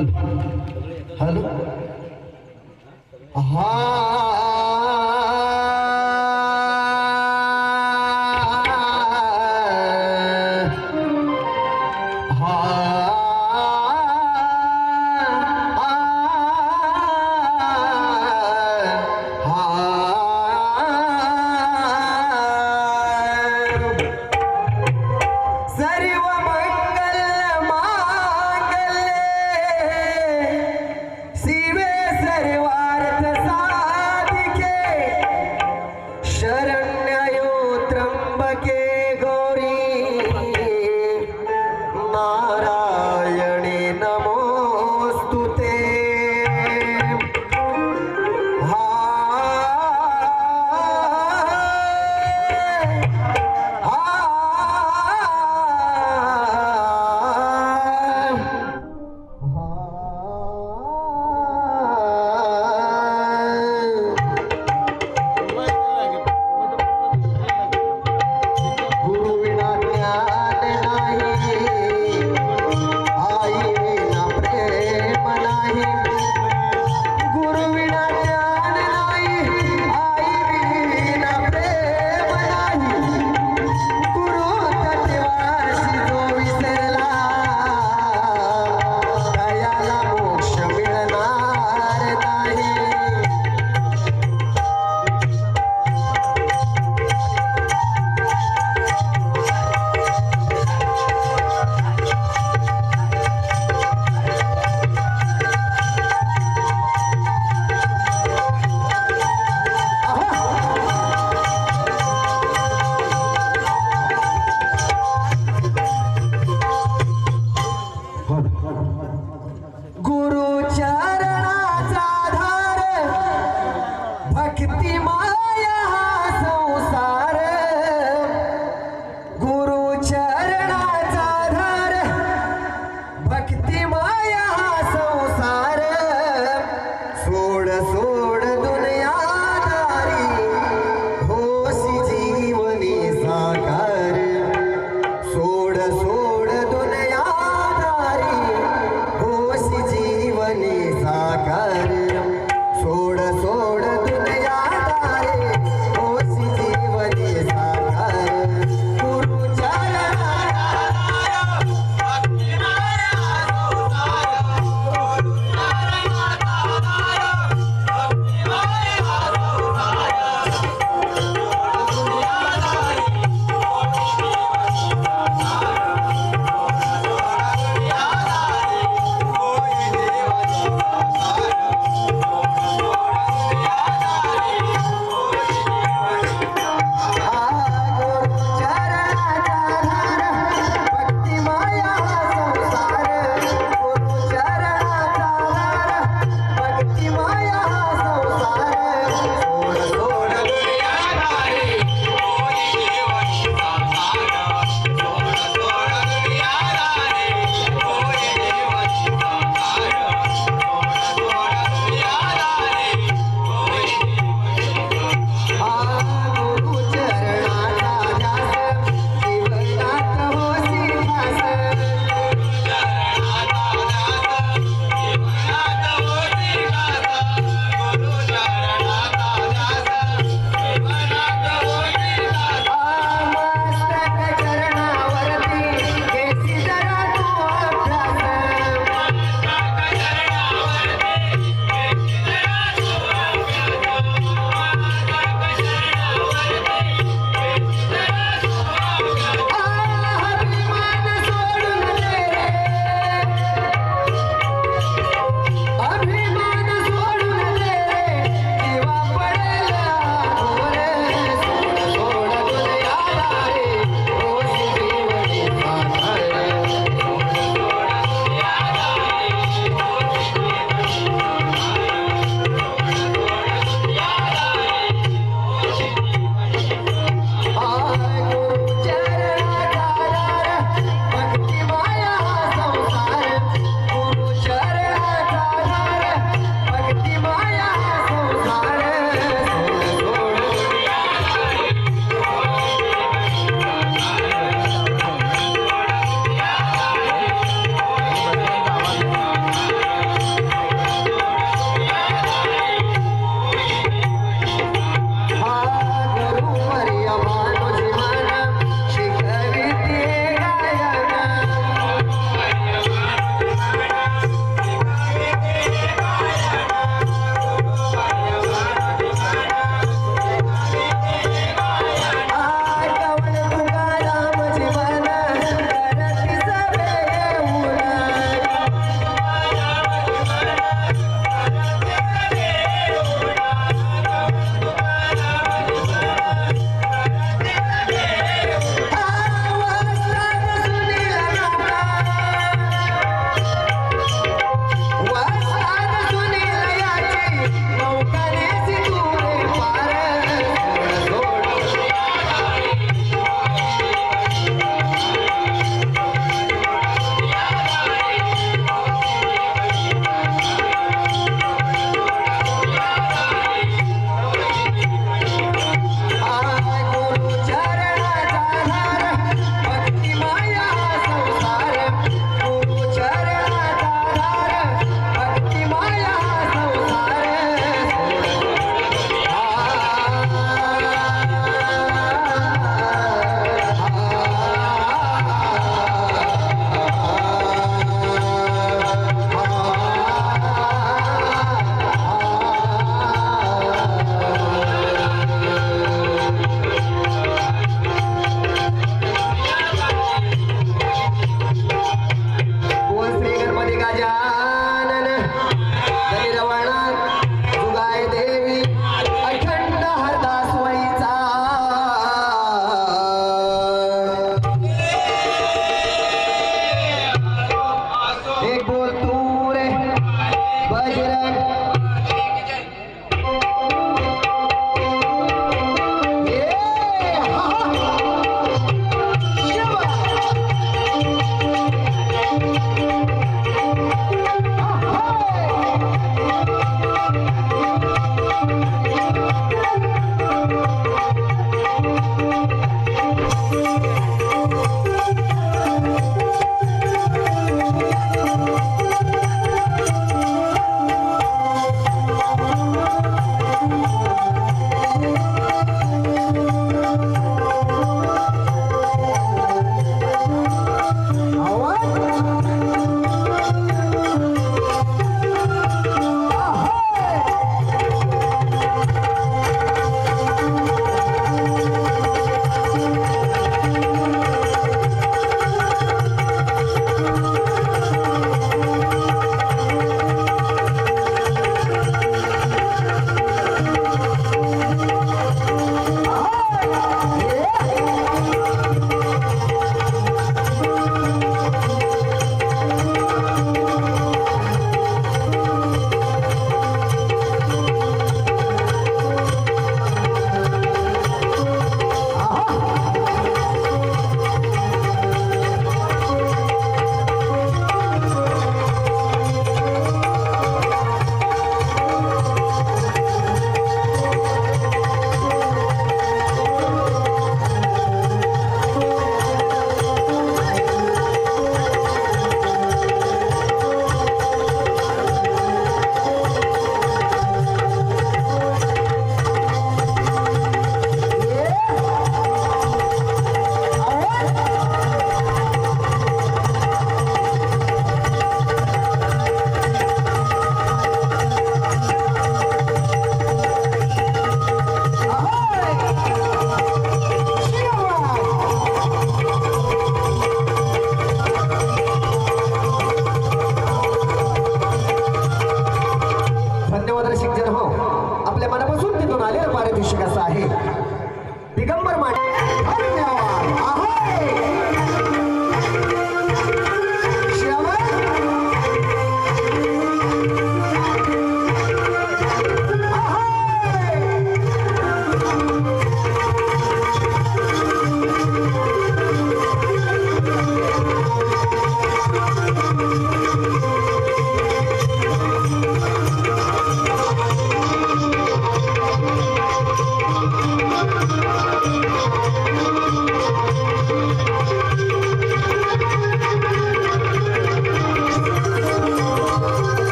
Hello? Hello? हा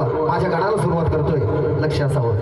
माझ्या गाण्याला सुरुवात करतोय लक्ष असावं.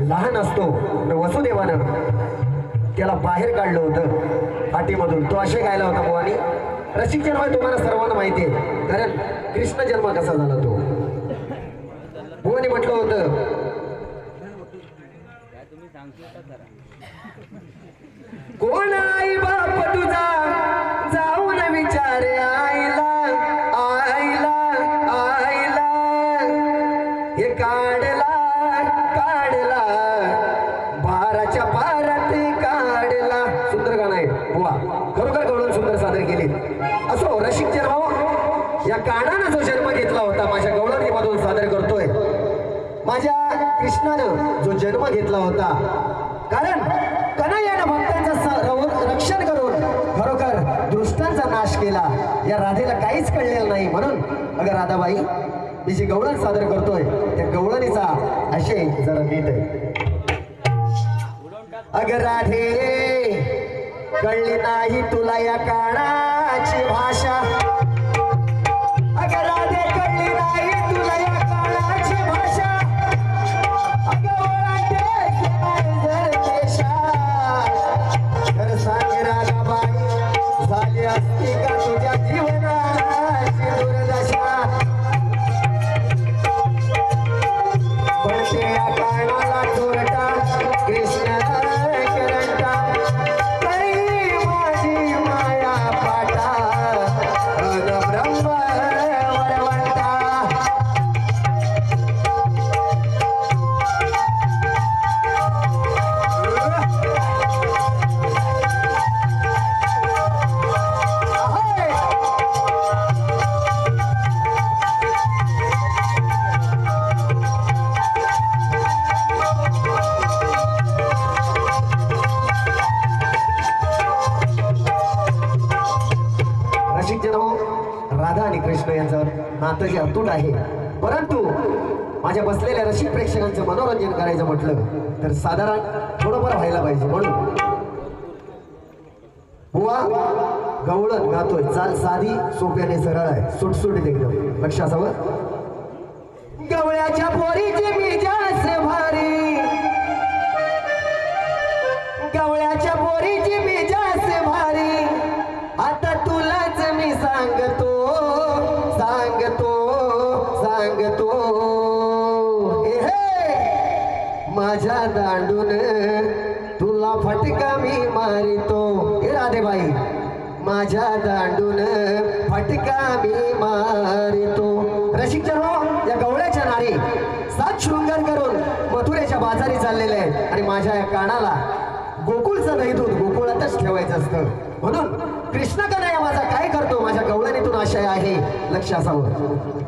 लहान असतो तर वसुदेवानं त्याला बाहेर काढलं होतं पाठीमधून. तो असे गायला होता भवानी रसिक जन्म तुम्हाला सर्वांना माहिती आहे. कारण कृष्ण जन्म कसा झाला तो? भुवानी म्हटलं होतं कोण आई बाप तुझा जन्म घेतला होता. कारण कन्हैयानं भक्तांचं रक्षण करून खरोखर दृष्टांचा नाश केला. या राधेला काहीच कळलेलं नाही. म्हणून अगं राधाबाई मी जे गवळण सादर करतोय त्या गवळणीचा आशय जरा नीट आहे. अग राधे कळली नाही तुला या काळाची भाषा. अग झाली नातं जे अतूट आहे. परंतु माझ्या बसलेल्या रसिक प्रेक्षकांचं मनोरंजन करायचं म्हटलं तर साधारण थोडंफार व्हायला पाहिजे म्हणून. बुवा गवळण गातोय. चाल साधी सोप्याने सरळ आहे. सुटसुटीत एकदम. लक्ष असावं गवळ्याच्या पोरीची मी जास्त भारी. गवळ्याच्या पोरीची मी जास्त भारी. आता तुलाच मी सांगतो सांगतो. सांगतो हे माझ्या दांडून तुला फटका मी मारितो. हे राधेबाई माझ्या दांडून फटका मी मारितो. रसिक हो या गवळ्याच्या नारी सात शृंगार करून मथुरेच्या बाजारी चाललेले आहेत. आणि माझ्या या कानाला गोकुळचं नाही दूध गोकुळातच ठेवायचं असतं. म्हणून कृष्ण कन्हैया माझा काय करतो? माझ्या गवळणीतून आशय आहे? लक्ष असावं